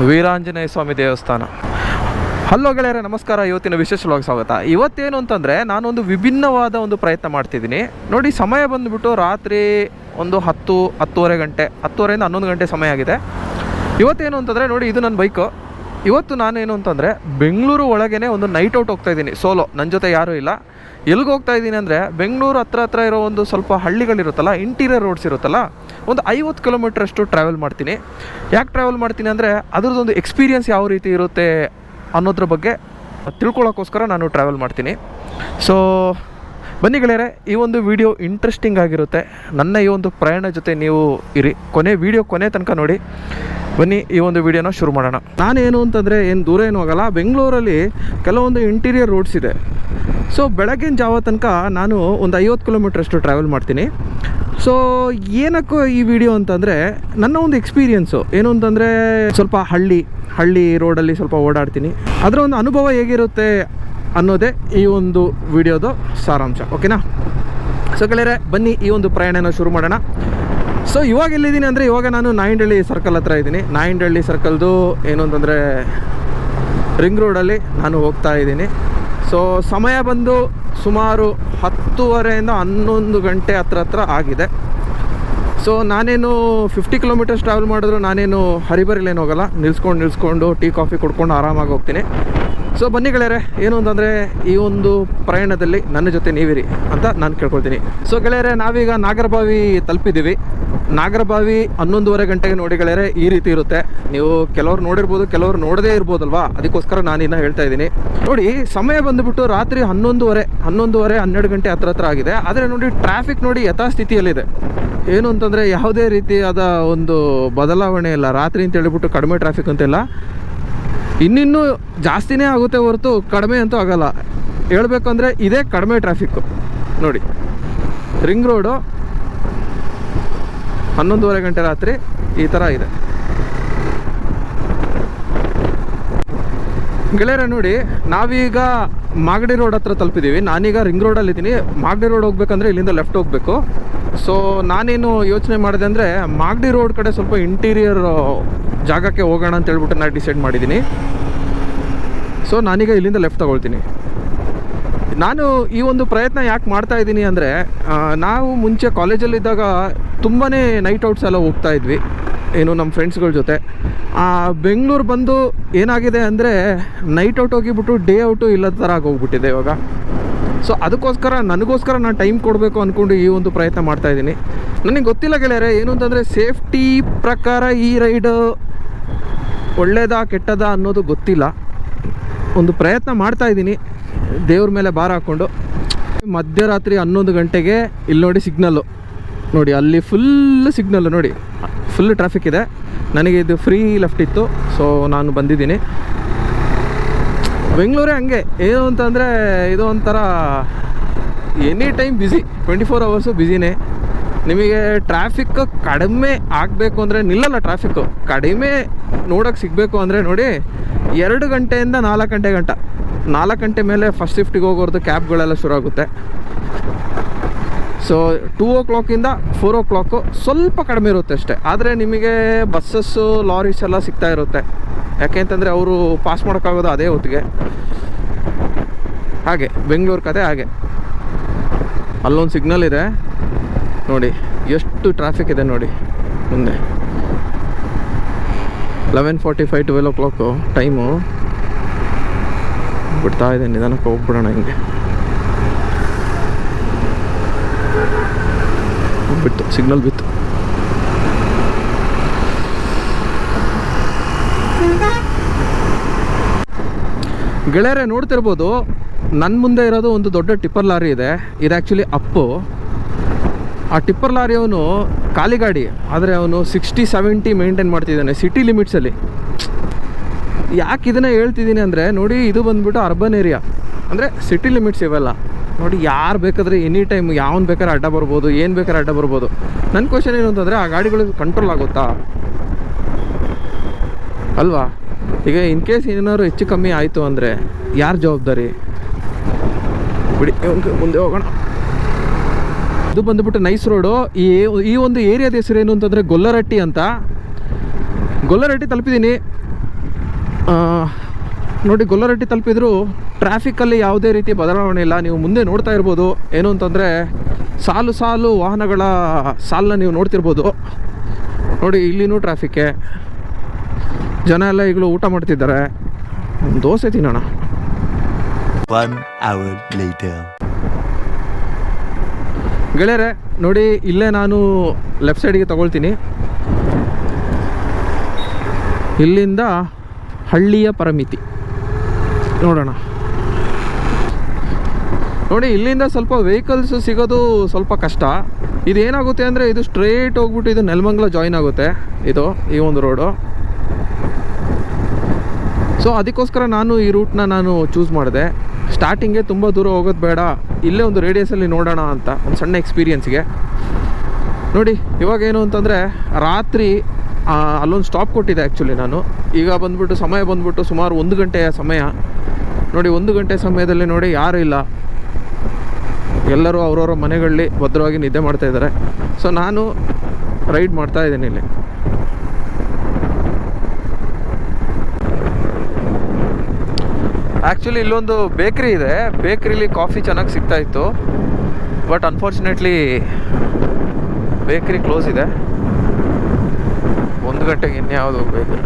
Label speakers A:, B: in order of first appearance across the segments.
A: ವೀರಾಂಜನೇಯ ಸ್ವಾಮಿ ದೇವಸ್ಥಾನ. ಹಲೋ ಗೆಳೆಯರೆ, ನಮಸ್ಕಾರ. ಇವತ್ತಿನ ವಿಶೇಷ ವ್ಲಾಗ್ ಸ್ವಾಗತ. ಇವತ್ತೇನು ಅಂತಂದರೆ, ನಾನೊಂದು ವಿಭಿನ್ನವಾದ ಒಂದು ಪ್ರಯತ್ನ ಮಾಡ್ತಿದ್ದೀನಿ. ನೋಡಿ, ಸಮಯ ಬಂದುಬಿಟ್ಟು ರಾತ್ರಿ ಒಂದು ಹತ್ತು, ಹತ್ತುವರೆ ಗಂಟೆ, ಹತ್ತುವರೆಯಿಂದ ಹನ್ನೊಂದು ಗಂಟೆ ಸಮಯ ಆಗಿದೆ. ಇವತ್ತೇನು ಅಂತಂದರೆ, ನೋಡಿ, ಇದು ನನ್ನ ಬೈಕು. ಇವತ್ತು ನಾನೇನು ಅಂತಂದರೆ, ಬೆಂಗಳೂರು ಒಳಗೇ ಒಂದು ನೈಟ್ ಔಟ್ ಹೋಗ್ತಾ ಇದ್ದೀನಿ ಸೋಲೋ ನನ್ನ ಜೊತೆ ಯಾರೂ ಇಲ್ಲ. ಎಲ್ಲಿಗೆ ಹೋಗ್ತಾ ಇದ್ದೀನಿ ಅಂದರೆ, ಬೆಂಗಳೂರು ಹತ್ರ ಹತ್ರ ಇರೋ ಒಂದು ಸ್ವಲ್ಪ ಹಳ್ಳಿಗಳಿರುತ್ತಲ್ಲ ಇಂಟೀರಿಯರ್ ರೋಡ್ಸ್ ಇರುತ್ತಲ್ಲ ಒಂದು ಐವತ್ತು ಕಿಲೋಮೀಟರ್ ಅಷ್ಟು ಟ್ರಾವೆಲ್ ಮಾಡ್ತೀನಿ. ಯಾಕೆ ಟ್ರಾವೆಲ್ ಮಾಡ್ತೀನಿ ಅಂದರೆ ಅದ್ರದ್ದೊಂದು ಎಕ್ಸ್ಪೀರಿಯನ್ಸ್ ಯಾವ ರೀತಿ ಇರುತ್ತೆ ಅನ್ನೋದ್ರ ಬಗ್ಗೆ ತಿಳ್ಕೊಳ್ಳೋಕ್ಕೋಸ್ಕರ ನಾನು ಟ್ರಾವೆಲ್ ಮಾಡ್ತೀನಿ. ಸೊ ಬನ್ನಿ ಗೆಳೆಯರೆ, ಈ ಒಂದು ವಿಡಿಯೋ ಇಂಟ್ರೆಸ್ಟಿಂಗ್ ಆಗಿರುತ್ತೆ. ನನ್ನ ಈ ಒಂದು ಪ್ರಯಾಣ ಜೊತೆ ನೀವು ಇರಿ. ಕೊನೆ ವಿಡಿಯೋ ಕೊನೆ ತನಕ ನೋಡಿ. ಬನ್ನಿ, ಈ ಒಂದು ವಿಡಿಯೋನ ಶುರು ಮಾಡೋಣ. ನಾನೇನು ಅಂತಂದರೆ ಏನು ದೂರ ಏನು ಹೋಗಲ್ಲ ಬೆಂಗಳೂರಲ್ಲಿ ಕೆಲವೊಂದು ಇಂಟೀರಿಯರ್ ರೋಡ್ಸ್ ಇದೆ. ಸೊ ಬೆಳಗಿನ ಜಾವ ತನಕ ನಾನು ಒಂದು ಐವತ್ತು ಕಿಲೋಮೀಟ್ರಷ್ಟು ಟ್ರಾವೆಲ್ ಮಾಡ್ತೀನಿ. ಸೊ ಏನಕ್ಕೂ ಈ ವಿಡಿಯೋ ಅಂತಂದರೆ ನನ್ನ ಒಂದು ಎಕ್ಸ್ಪೀರಿಯೆನ್ಸು ಏನು ಅಂತಂದರೆ ಸ್ವಲ್ಪ ಹಳ್ಳಿ ಹಳ್ಳಿ ರೋಡಲ್ಲಿ ಸ್ವಲ್ಪ ಓಡಾಡ್ತೀನಿ. ಅದರ ಒಂದು ಅನುಭವ ಹೇಗಿರುತ್ತೆ ಅನ್ನೋದೇ ಈ ಒಂದು ವಿಡಿಯೋದು ಸಾರಾಂಶ. ಓಕೆನಾ ಸೊ ಗೆಳೆಯರೆ, ಬನ್ನಿ ಈ ಒಂದು ಪ್ರಯಾಣನ ಶುರು ಮಾಡೋಣ. ಸೊ ಇವಾಗ ಎಲ್ಲಿದ್ದೀನಿ ಅಂದರೆ ಇವಾಗ ನಾನು ನಾಯಿಂಡಳ್ಳಿ ಸರ್ಕಲ್ ಹತ್ರ ಇದ್ದೀನಿ. ನಾಯಿಂಡಳ್ಳಿ ಸರ್ಕಲ್ದು ಏನು ಅಂತಂದರೆ ರಿಂಗ್ ರೋಡಲ್ಲಿ ನಾನು ಹೋಗ್ತಾ ಇದ್ದೀನಿ. ಸೊ ಸಮಯ ಬಂದು ಸುಮಾರು ಹತ್ತುವರೆಯಿಂದ ಹನ್ನೊಂದು ಗಂಟೆ ಹತ್ರ ಹತ್ರ ಆಗಿದೆ. ಸೊ ನಾನೇನು ಫಿಫ್ಟಿ ಕಿಲೋಮೀಟರ್ಸ್ ಟ್ರಾವೆಲ್ ಮಾಡಿದ್ರು ನಾನೇನು ಹರಿಬರಿಲೇನು ಹೋಗಲ್ಲ. ನಿಲ್ಸ್ಕೊಂಡು ನಿಲ್ಸ್ಕೊಂಡು ಟೀ, ಕಾಫಿ ಕುಡ್ಕೊಂಡು ಆರಾಮಾಗಿ ಹೋಗ್ತೀನಿ. ಸೊ ಬನ್ನಿ ಗೆಳೆಯರೆ, ಏನು ಅಂತಂದರೆ ಈ ಒಂದು ಪ್ರಯಾಣದಲ್ಲಿ ನನ್ನ ಜೊತೆ ನೀವಿರಿ ಅಂತ ನಾನು ಕೇಳ್ಕೊಳ್ತೀನಿ. ಸೊ ಗೆಳೆಯರೆ, ನಾವೀಗ ನಾಗರಬಾವಿ ತಲುಪಿದ್ದೀವಿ. ನಾಗರಬಾವಿ ಹನ್ನೊಂದುವರೆ ಗಂಟೆಗೆ ನೋಡಿ ಗೆಳೆಯರೆ, ಈ ರೀತಿ ಇರುತ್ತೆ. ನೀವು ಕೆಲವ್ರು ನೋಡಿರ್ಬೋದು, ಕೆಲವ್ರು ನೋಡದೇ ಇರ್ಬೋದಲ್ವಾ? ಅದಕ್ಕೋಸ್ಕರ ನಾನು ಇನ್ನು ಹೇಳ್ತಾ ಇದ್ದೀನಿ. ನೋಡಿ, ಸಮಯ ಬಂದುಬಿಟ್ಟು ರಾತ್ರಿ ಹನ್ನೊಂದುವರೆ ಹನ್ನೊಂದುವರೆ, ಹನ್ನೆರಡು ಗಂಟೆ ಹತ್ರ ಹತ್ರ ಆಗಿದೆ. ಆದರೆ ನೋಡಿ ಟ್ರಾಫಿಕ್ ನೋಡಿ ಯಥಾಸ್ಥಿತಿಯಲ್ಲಿದೆ. ಏನು ಅಂತಂದರೆ ಯಾವುದೇ ರೀತಿಯಾದ ಒಂದು ಬದಲಾವಣೆ ಇಲ್ಲ. ರಾತ್ರಿ ಅಂತ ಹೇಳಿಬಿಟ್ಟು ಕಡಿಮೆ ಟ್ರಾಫಿಕ್ ಅಂತಿಲ್ಲ. ಇನ್ನಿನ್ನೂ ಜಾಸ್ತಿನೇ ಆಗುತ್ತೆ ಹೊರತು ಕಡಿಮೆ ಅಂತೂ ಆಗಲ್ಲ. ಅಂದರೆ ಇದೇ ಕಡಿಮೆ ಟ್ರಾಫಿಕ್ಕು ನೋಡಿ ರಿಂಗ್ ರೋಡು ಹನ್ನೊಂದುವರೆ ಗಂಟೆ ರಾತ್ರಿ ಈ ಥರ ಇದೆ. ಗೆಳೆಯರ ನೋಡಿ, ನಾವೀಗ ಮಾಗಡಿ ರೋಡ್ ಹತ್ರ ತಲುಪಿದ್ದೀವಿ ನಾನೀಗ ರಿಂಗ್ ರೋಡಲ್ಲಿದ್ದೀನಿ ಮಾಗಡಿ ರೋಡ್ ಹೋಗ್ಬೇಕಂದ್ರೆ ಇಲ್ಲಿಂದ ಲೆಫ್ಟ್ ಹೋಗಬೇಕು. ಸೊ ನಾನೇನು ಯೋಚನೆ ಮಾಡಿದೆ ಅಂದರೆ ಮಾಗಡಿ ರೋಡ್ ಕಡೆ ಸ್ವಲ್ಪ ಇಂಟೀರಿಯರ್ ಜಾಗಕ್ಕೆ ಹೋಗೋಣ ಅಂತ ಹೇಳ್ಬಿಟ್ಟು ನಾನು ಡಿಸೈಡ್ ಮಾಡಿದ್ದೀನಿ. ಸೊ ನಾನೀಗ ಇಲ್ಲಿಂದ ಲೆಫ್ಟ್ ತಗೊಳ್ತೀನಿ. ನಾನು ಈ ಒಂದು ಪ್ರಯತ್ನ ಯಾಕೆ ಮಾಡ್ತಾ ಇದ್ದೀನಿ ಅಂದರೆ ನಾವು ಮುಂಚೆ ಕಾಲೇಜಲ್ಲಿದ್ದಾಗ ತುಂಬಾ ನೈಟ್ ಔಟ್ಸ್ ಎಲ್ಲ ಹೋಗ್ತಾ ಇದ್ವಿ, ಏನು ನಮ್ಮ ಫ್ರೆಂಡ್ಸ್ಗಳ ಜೊತೆ. ಬೆಂಗಳೂರು ಬಂದು ಏನಾಗಿದೆ ಅಂದರೆ ನೈಟ್ ಔಟ್ ಹೋಗಿಬಿಟ್ಟು ಡೇ ಔಟು ಇಲ್ಲದ ಥರ ಆಗೋಗ್ಬಿಟ್ಟಿದೆ ಇವಾಗ. ಸೊ ಅದಕ್ಕೋಸ್ಕರ ನನಗೋಸ್ಕರ ನಾನು ಟೈಮ್ ಕೊಡಬೇಕು ಅಂದ್ಕೊಂಡು ಈ ಒಂದು ಪ್ರಯತ್ನ ಮಾಡ್ತಾ ಇದ್ದೀನಿ. ನನಗೆ ಗೊತ್ತಿಲ್ಲ ಗೆಳೆಯರೆ, ಏನು ಅಂತಂದರೆ ಸೇಫ್ಟಿ ಪ್ರಕಾರ ಈ ರೈಡ್ ಒಳ್ಳೇದಾ ಕೆಟ್ಟದಾ ಅನ್ನೋದು ಗೊತ್ತಿಲ್ಲ. ಒಂದು ಪ್ರಯತ್ನ ಮಾಡ್ತಾ ಇದ್ದೀನಿ, ದೇವ್ರ ಮೇಲೆ ಭಾರ ಹಾಕ್ಕೊಂಡು. ಮಧ್ಯರಾತ್ರಿ ಹನ್ನೊಂದು ಗಂಟೆಗೆ ಇಲ್ಲಿ ನೋಡಿ ಸಿಗ್ನಲ್ಲು ನೋಡಿ, ಅಲ್ಲಿ ಫುಲ್ ಸಿಗ್ನಲ್ಲು ನೋಡಿ. ಫುಲ್ ಟ್ರಾಫಿಕ್ ಇದೆ. ನನಗೆ ಇದು ಫ್ರೀ ಲೆಫ್ಟ್ ಇತ್ತು ಸೊ ನಾನು ಬಂದಿದ್ದೀನಿ. ಬೆಂಗಳೂರೇ ಹಂಗೆ. ಏನು ಅಂತಂದರೆ ಇದು ಒಂಥರ any time busy twenty four hours ಬ್ಯುಸಿನೇ ನಿಮಗೆ ಟ್ರಾಫಿಕ್ ಕಡಿಮೆ ಆಗಬೇಕು ಅಂದರೆ ನಿಲ್ಲಲ್ಲ ಟ್ರಾಫಿಕ್ಕು ಕಡಿಮೆ ನೋಡೋಕೆ ಸಿಗಬೇಕು ಅಂದರೆ ನೋಡಿ, ಎರಡು ಗಂಟೆಯಿಂದ ನಾಲ್ಕು ಗಂಟೆ ಗಂಟ. ನಾಲ್ಕು ಗಂಟೆ ಮೇಲೆ ಫಸ್ಟ್ ಶಿಫ್ಟಿಗೆ ಹೋಗೋರ್ದು ಕ್ಯಾಬ್ಗಳೆಲ್ಲ ಶುರು ಆಗುತ್ತೆ. ಸೊ ಟೂ ಓ ಕ್ಲಾಕಿಂದ ಫೋರ್ ಓ ಕ್ಲಾಕು ಸ್ವಲ್ಪ ಕಡಿಮೆ ಇರುತ್ತೆ ಅಷ್ಟೇ. ಆದರೆ ನಿಮಗೆ ಬಸ್ಸಸ್ಸು ಲಾರೀಸ್ ಎಲ್ಲ ಸಿಗ್ತಾ ಇರುತ್ತೆ. ಯಾಕೆ ಅಂತಂದರೆ ಅವರು ಪಾಸ್ ಮಾಡೋಕ್ಕಾಗೋದು ಅದೇ ಹೊತ್ತಿಗೆ. ಹಾಗೆ, ಬೆಂಗಳೂರು ಕತೆ ಹಾಗೆ. ಅಲ್ಲೊಂದು ಸಿಗ್ನಲ್ ಇದೆ. ನೋಡಿ, ಎಷ್ಟು ಟ್ರಾಫಿಕ್ ಇದೆ ನೋಡಿ, ಮುಂದೆ. Eleven forty five twelve o'clock time ಬಿಡ್ತಾ ಇದೆ ನಿಧಾನಕ್ಕೆ ಹೋಗ್ಬಿಡೋಣ ಹಿಂಗೆ. ಬಿತ್ತು ಸಿಗ್ನಲ್ ಬಿತ್ತು. ಗೆಳೆಯರೆ, ನೋಡ್ತಿರ್ಬೋದು ನನ್ನ ಮುಂದೆ ಇರೋದು ಒಂದು ದೊಡ್ಡ ಟಿಪ್ಪರ್ ಲಾರಿ ಇದೆ. ಇದು ಆ್ಯಕ್ಚುಲಿ ಅಪ್ಪು. ಆ ಟಿಪ್ಪರ್ ಲಾರಿ ಅವನು ಖಾಲಿ ಗಾಡಿ, ಆದರೆ ಅವನು ಸಿಕ್ಸ್ಟಿ ಸೆವೆಂಟಿ ಮೇಂಟೈನ್ ಮಾಡ್ತಿದ್ದಾನೆ ಸಿಟಿ ಲಿಮಿಟ್ಸಲ್ಲಿ ಯಾಕೆ ಇದನ್ನು ಹೇಳ್ತಿದ್ದೀನಿ ಅಂದರೆ, ನೋಡಿ, ಇದು ಬಂದುಬಿಟ್ಟು ಅರ್ಬನ್ ಏರಿಯಾ ಅಂದರೆ ಸಿಟಿ ಲಿಮಿಟ್ಸ್ ಇವೆಲ್ಲ. ನೋಡಿ, ಯಾರು ಬೇಕಾದ್ರೆ ಎನಿ ಟೈಮ್ ಯಾವನು ಬೇಕಾದ್ರೆ ಅಡ್ಡ ಬರ್ಬೋದು, ಏನು ಬೇಕಾದ್ರೆ ಅಡ್ಡ ಬರ್ಬೋದು. ನನ್ನ ಕ್ವಶನ್ ಏನು ಅಂತಂದರೆ, ಆ ಗಾಡಿಗಳು ಕಂಟ್ರೋಲ್ ಆಗುತ್ತಾ? ಅಲ್ವಾ? ಈಗ ಇನ್ ಕೇಸ್ ಏನಾದ್ರು ಹೆಚ್ಚು ಕಮ್ಮಿ ಆಯಿತು ಅಂದರೆ, ಯಾರು ಜವಾಬ್ದಾರಿ? ಬಿಡಿ ಮುಂದೆ ಹೋಗೋಣ. ಇದು ಬಂದುಬಿಟ್ಟು ನೈಸ್ ರೋಡು ಈ ಈ ಒಂದು ಏರಿಯಾದ ಹೆಸರು ಏನು ಅಂತಂದರೆ, ಗೊಲ್ಲರಟ್ಟಿ ಅಂತ. ಗೊಲ್ಲರಟ್ಟಿ ತಲುಪಿದ್ದೀನಿ. ನೋಡಿ ಗೊಲ್ಲರಟ್ಟಿ ತಲುಪಿದ್ರು. ಟ್ರಾಫಿಕ್ಕಲ್ಲಿ ಯಾವುದೇ ರೀತಿ ಬದಲಾವಣೆ ಇಲ್ಲ. ನೀವು ಮುಂದೆ ನೋಡ್ತಾ ಇರ್ಬೋದು. ಏನು ಅಂತಂದರೆ ಸಾಲು ಸಾಲು ವಾಹನಗಳ ಸಾಲನ್ನ ನೀವು ನೋಡ್ತಿರ್ಬೋದು. ನೋಡಿ ಇಲ್ಲಿನೂ ಟ್ರಾಫಿಕ್ಕೆ ಜನ ಎಲ್ಲ ಈಗಲೂ ಊಟ ಮಾಡ್ತಿದ್ದಾರೆ. ದೋಸೆ ತಿನ್ನೋಣ.
B: One hour later.
A: ಗೆಳೆಯರೆ ನೋಡಿ ಇಲ್ಲೇ ನಾನು ಲೆಫ್ಟ್ ಸೈಡಿಗೆ ತಗೊಳ್ತೀನಿ. ಇಲ್ಲಿಂದ ಹಳ್ಳಿಯ ಪರಮಿತಿ. ನೋಡೋಣ. ನೋಡಿ, ಇಲ್ಲಿಂದ ಸ್ವಲ್ಪ ವೆಹಿಕಲ್ಸ್ ಸಿಗೋದು ಸ್ವಲ್ಪ ಕಷ್ಟ. ಇದೇನಾಗುತ್ತೆ ಅಂದರೆ, ಇದು ಸ್ಟ್ರೇಟ್ ಹೋಗ್ಬಿಟ್ಟು ಇದು ನೆಲಮಂಗ್ಲ ಜಾಯಿನ್ ಆಗುತ್ತೆ. ಇದು ಈ ಒಂದು ರೋಡು ಸೊ ಅದಕ್ಕೋಸ್ಕರ ನಾನು ಈ ರೂಟ್ನ ನಾನು ಚೂಸ್ ಮಾಡಿದೆ. ಸ್ಟಾರ್ಟಿಂಗೆ ತುಂಬ ದೂರ ಹೋಗೋದು ಬೇಡ. ಇಲ್ಲೇ ಒಂದು ರೇಡಿಯಸಲ್ಲಿ ನೋಡೋಣ ಅಂತ, ಒಂದು ಸಣ್ಣ ಎಕ್ಸ್ಪೀರಿಯನ್ಸ್ಗೆ ನೋಡಿ ಇವಾಗೇನು ಅಂತಂದರೆ, ರಾತ್ರಿ ಅಲ್ಲೊಂದು ಸ್ಟಾಪ್ ಕೊಟ್ಟಿದ್ದೆ ಆ್ಯಕ್ಚುಲಿ ನಾನು. ಈಗ ಬಂದ್ಬಿಟ್ಟು, ಸಮಯ ಬಂದ್ಬಿಟ್ಟು ಸುಮಾರು ಒಂದು ಗಂಟೆಯ ಸಮಯ. ನೋಡಿ, ಒಂದು ಗಂಟೆ ಸಮಯದಲ್ಲಿ ನೋಡಿ, ಯಾರೂ ಇಲ್ಲ. ಎಲ್ಲರೂ ಅವರವರ ಮನೆಗಳಲ್ಲಿ ಭದ್ರವಾಗಿ ನಿದ್ದೆ ಮಾಡ್ತಾ ಇದ್ದಾರೆ. ಸೊ ನಾನು ರೈಡ್ ಮಾಡ್ತಾ ಇದ್ದೀನಿ ಇಲ್ಲಿ. ಆ್ಯಕ್ಚುಲಿ ಇಲ್ಲೊಂದು ಬೇಕ್ರಿ ಇದೆ. ಬೇಕ್ರಿಲಿ ಕಾಫಿ ಚೆನ್ನಾಗಿ ಸಿಗ್ತಾ ಇತ್ತು. ಬಟ್ ಅನ್ಫಾರ್ಚುನೇಟ್ಲಿ ಬೇಕ್ರಿ ಕ್ಲೋಸ್ ಇದೆ. ಒಂದು ಗಂಟೆಗೆ ಇನ್ಯಾವುದು ಬೇಕ್ರಿ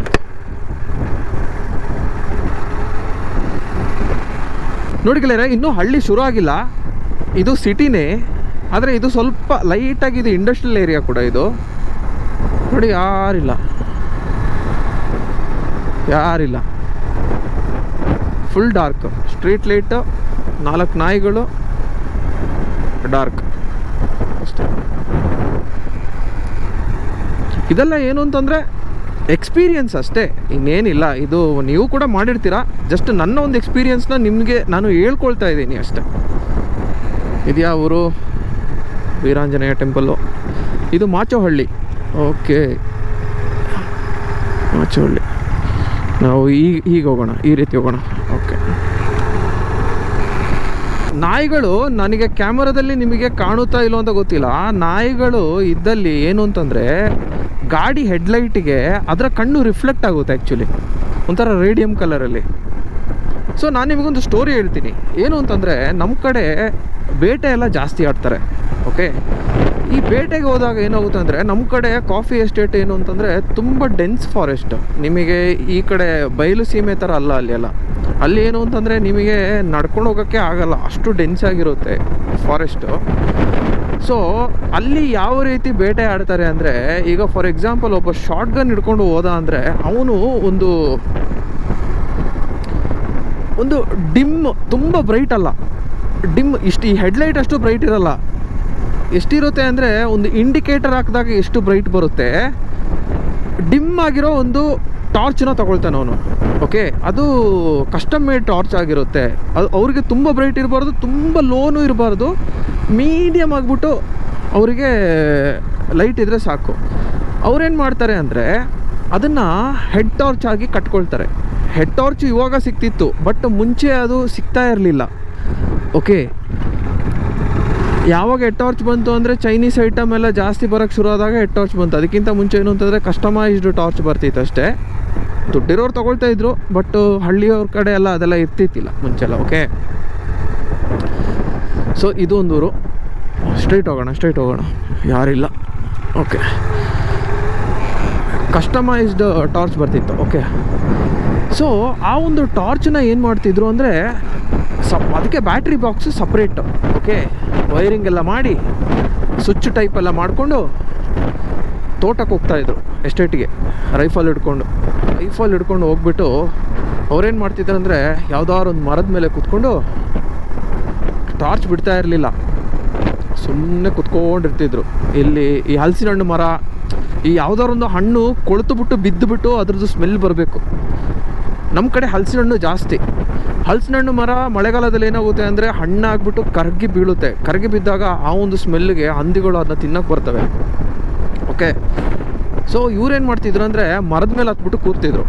A: ನೋಡಿ ಗೆಳೆಯರೆ, ಇನ್ನೂ ಹಳ್ಳಿ ಶುರು ಆಗಿಲ್ಲ. ಇದು ಸಿಟಿನೇ, ಆದರೆ ಇದು ಸ್ವಲ್ಪ ಲೈಟಾಗಿ ಇದು ಇಂಡಸ್ಟ್ರಿಯಲ್ ಏರಿಯಾ ಕೂಡ ಇದು. ನೋಡಿ ಯಾರಿಲ್ಲ. ಯಾರಿಲ್ಲ. ಫುಲ್ ಡಾರ್ಕ್ ಸ್ಟ್ರೀಟ್ ಲೈಟ್ ನಾಲ್ಕು ನಾಯಿಗಳು ಡಾರ್ಕ್ ಅಷ್ಟೇ. ಇದೆಲ್ಲ ಏನು ಅಂತಂದರೆ ಎಕ್ಸ್ಪೀರಿಯನ್ಸ್ ಅಷ್ಟೇ. ಇನ್ನೇನಿಲ್ಲ. ಇದು ನೀವು ಕೂಡ ಮಾಡಿರ್ತೀರಾ? ಜಸ್ಟ್ ನನ್ನ ಒಂದು ಎಕ್ಸ್ಪೀರಿಯನ್ಸ್ನ ನಿಮಗೆ ನಾನು ಹೇಳ್ಕೊಳ್ತಾ ಇದ್ದೀನಿ ಅಷ್ಟೇ. ಇದ್ಯಾ ಊರು? ವೀರಾಂಜನೇಯ ಟೆಂಪಲ್ಲು ಇದು ಮಾಚೋಹಳ್ಳಿ. ಓಕೆ ಮಾಚೋಹಳ್ಳಿ. ನಾವು ಈಗ ಹೀಗೆ ಹೋಗೋಣ. ಈ ರೀತಿ ಹೋಗೋಣ. ಓಕೆ ನಾಯಿಗಳು ನನಗೆ ಕ್ಯಾಮರಾದಲ್ಲಿ ನಿಮಗೆ ಕಾಣುತ್ತಾ ಇಲ್ಲೋ ಅಂತ ಗೊತ್ತಿಲ್ಲ. ನಾಯಿಗಳು ಇದ್ದಲ್ಲಿ ಏನು ಅಂತಂದರೆ ಗಾಡಿ ಹೆಡ್ಲೈಟಿಗೆ ಅದರ ಕಣ್ಣು ರಿಫ್ಲೆಕ್ಟ್ ಆಗುತ್ತೆ ಆ್ಯಕ್ಚುಲಿ ಒಂಥರ ರೇಡಿಯಮ್ ಕಲರಲ್ಲಿ. ಸೊ ನಾನು ನಿಮಗೊಂದು ಸ್ಟೋರಿ ಹೇಳ್ತೀನಿ. ಏನು ಅಂತಂದರೆ ನಮ್ಮ ಕಡೆ ಬೇಟೆ ಎಲ್ಲ ಜಾಸ್ತಿ ಆಡ್ತಾರೆ ಓಕೆ ಈ ಬೇಟೆಗೆ ಹೋದಾಗ ಏನಾಗುತ್ತೆ ಅಂದರೆ ನಮ್ಮ ಕಡೆ ಕಾಫಿ ಎಸ್ಟೇಟ್ ಏನು ಅಂತಂದರೆ, ತುಂಬ ಡೆನ್ಸ್ ಫಾರೆಸ್ಟ್ ನಿಮಗೆ ಈ ಕಡೆ ಬಯಲು ಸೀಮೆ ಥರ ಅಲ್ಲ ಅಲ್ಲಿ ಅಲ್ಲಿ ಏನು ಅಂತಂದರೆ, ನಿಮಗೆ ನಡ್ಕೊಂಡು ಹೋಗೋಕ್ಕೆ ಆಗಲ್ಲ. ಅಷ್ಟು ಡೆನ್ಸ್ ಆಗಿರುತ್ತೆ ಫಾರೆಸ್ಟು ಸೊ ಅಲ್ಲಿ ಯಾವ ರೀತಿ ಬೇಟೆ ಆಡ್ತಾರೆ ಅಂದರೆ, ಈಗ ಫಾರ್ ಎಕ್ಸಾಂಪಲ್ ಒಬ್ಬ ಶಾರ್ಟ್ ಗನ್ ಹಿಡ್ಕೊಂಡು ಹೋದ ಅಂದರೆ, ಅವನು ಒಂದು ಒಂದು ಡಿಮ್ ತುಂಬ ಬ್ರೈಟ್ ಅಲ್ಲ. ಡಿಮ್ ಇಷ್ಟು, ಈ ಹೆಡ್ಲೈಟ್ ಅಷ್ಟು ಬ್ರೈಟ್ ಇರಲ್ಲ. ಎಷ್ಟಿರುತ್ತೆ ಅಂದರೆ, ಒಂದು ಇಂಡಿಕೇಟರ್ ಹಾಕಿದಾಗ ಎಷ್ಟು ಬ್ರೈಟ್ ಬರುತ್ತೆ. ಡಿಮ್ ಆಗಿರೋ ಒಂದು ಟಾರ್ಚನ್ನ ತೊಗೊಳ್ತಾನೆ ಅವನು. ಓಕೆ ಅದು ಕಸ್ಟಮ್ ಮೇಡ್ ಟಾರ್ಚ್ ಆಗಿರುತ್ತೆ. ಅದು ಅವರಿಗೆ ತುಂಬ ಬ್ರೈಟ್ ಇರಬಾರ್ದು, ತುಂಬ ಲೋನು ಇರಬಾರ್ದು. ಮೀಡಿಯಮ್ ಆಗಿಬಿಟ್ಟು ಅವರಿಗೆ ಲೈಟ್ ಇದ್ದರೆ ಸಾಕು. ಅವ್ರೇನು ಮಾಡ್ತಾರೆ ಅಂದರೆ, ಅದನ್ನು ಹೆಡ್ ಟಾರ್ಚ್ ಆಗಿ ಕಟ್ಕೊಳ್ತಾರೆ. ಹೆಡ್ ಟಾರ್ಚ್ ಇವಾಗ ಸಿಕ್ತಿತ್ತು ಬಟ್ ಮುಂಚೆ ಅದು ಸಿಗ್ತಾ ಇರಲಿಲ್ಲ. ಓಕೆ ಯಾವಾಗ ಹೆಡ್ ಟಾರ್ಚ್ ಬಂತು ಅಂದರೆ ಚೈನೀಸ್ ಐಟಮ್ ಎಲ್ಲ ಜಾಸ್ತಿ ಬರೋಕ್ಕೆ ಶುರು ಆದಾಗ ಹೆಡ್ ಟಾರ್ಚ್ ಬಂತು. ಅದಕ್ಕಿಂತ ಮುಂಚೆ ಏನು ಅಂತಂದರೆ ಕಸ್ಟಮೈಸ್ಡ್ ಟಾರ್ಚ್ ಬರ್ತಿತ್ತು ಅಷ್ಟೇ. ದುಡ್ಡಿರೋರು ತೊಗೊಳ್ತಾ ಇದ್ರು ಬಟ್ ಹಳ್ಳಿಯವ್ರ ಕಡೆ ಎಲ್ಲ ಅದೆಲ್ಲ ಇರ್ತಿತ್ತಿಲ್ಲ ಮುಂಚೆಲ್ಲ ಓಕೆ ಸೊ ಇದು ಒಂದು ಊರು. ಸ್ಟ್ರೈಟ್ ಹೋಗೋಣ ಸ್ಟ್ರೈಟ್ ಹೋಗೋಣ. ಯಾರಿಲ್ಲ. ಓಕೆ ಕಸ್ಟಮೈಸ್ಡ್ ಟಾರ್ಚ್ ಬರ್ತಿತ್ತು ಓಕೆ ಸೊ ಆ ಒಂದು ಟಾರ್ಚನ್ನ ಏನು ಮಾಡ್ತಿದ್ರು ಅಂದರೆ, ಸಪ್, ಅದಕ್ಕೆ battery box separate okay wiring ಎಲ್ಲ ಮಾಡಿ ಸ್ವಿಚ್ ಟೈಪ್ ಎಲ್ಲ ಮಾಡಿಕೊಂಡು, ತೋಟಕ್ಕೆ ಹೋಗ್ತಾಯಿದ್ರು ಎಸ್ಟೇಟಿಗೆ ರೈಫಲ್ ಹಿಡ್ಕೊಂಡು. ರೈಫಲ್ ಹಿಡ್ಕೊಂಡು ಹೋಗ್ಬಿಟ್ಟು ಅವ್ರೇನು ಮಾಡ್ತಿದ್ರು ಅಂದರೆ ಯಾವುದಾದ್ರು ಒಂದು ಮರದ ಮೇಲೆ ಕುತ್ಕೊಂಡು ಟಾರ್ಚ್ ಬಿಡ್ತಾ ಇರಲಿಲ್ಲ. ಸುಮ್ಮನೆ ಕುತ್ಕೊಂಡಿರ್ತಿದ್ರು. ಇಲ್ಲಿ ಈ ಹಲಸಿನ ಹಣ್ಣು ಮರ, ಈ ಯಾವುದಾದ್ರು ಒಂದು ಹಣ್ಣು ಕೊಳ್ತು ಬಿಟ್ಟು ಬಿದ್ದುಬಿಟ್ಟು ಅದ್ರದ್ದು ಸ್ಮೆಲ್ ಬರಬೇಕು. ನಮ್ಮ ಕಡೆ ಹಲಸಿನ ಹಣ್ಣು ಜಾಸ್ತಿ. ಹಲಸಿನ ಹಣ್ಣು ಮರ ಮಳೆಗಾಲದಲ್ಲಿ ಏನಾಗುತ್ತೆ ಅಂದರೆ ಹಣ್ಣಾಗ್ಬಿಟ್ಟು ಕರಗಿ ಬೀಳುತ್ತೆ. ಕರಗಿ ಬಿದ್ದಾಗ ಆ ಒಂದು ಸ್ಮೆಲ್ಗೆ ಹಂದಿಗಳು ಅದನ್ನ ತಿನ್ನಕ್ಕೆ ಬರ್ತವೆ. ಓಕೆ ಸೊ ಇವ್ರೇನು ಮಾಡ್ತಿದ್ರು ಅಂದರೆ ಮರದ ಮೇಲೆ ಹತ್ಬಿಟ್ಟು ಕೂರ್ತಿದ್ರು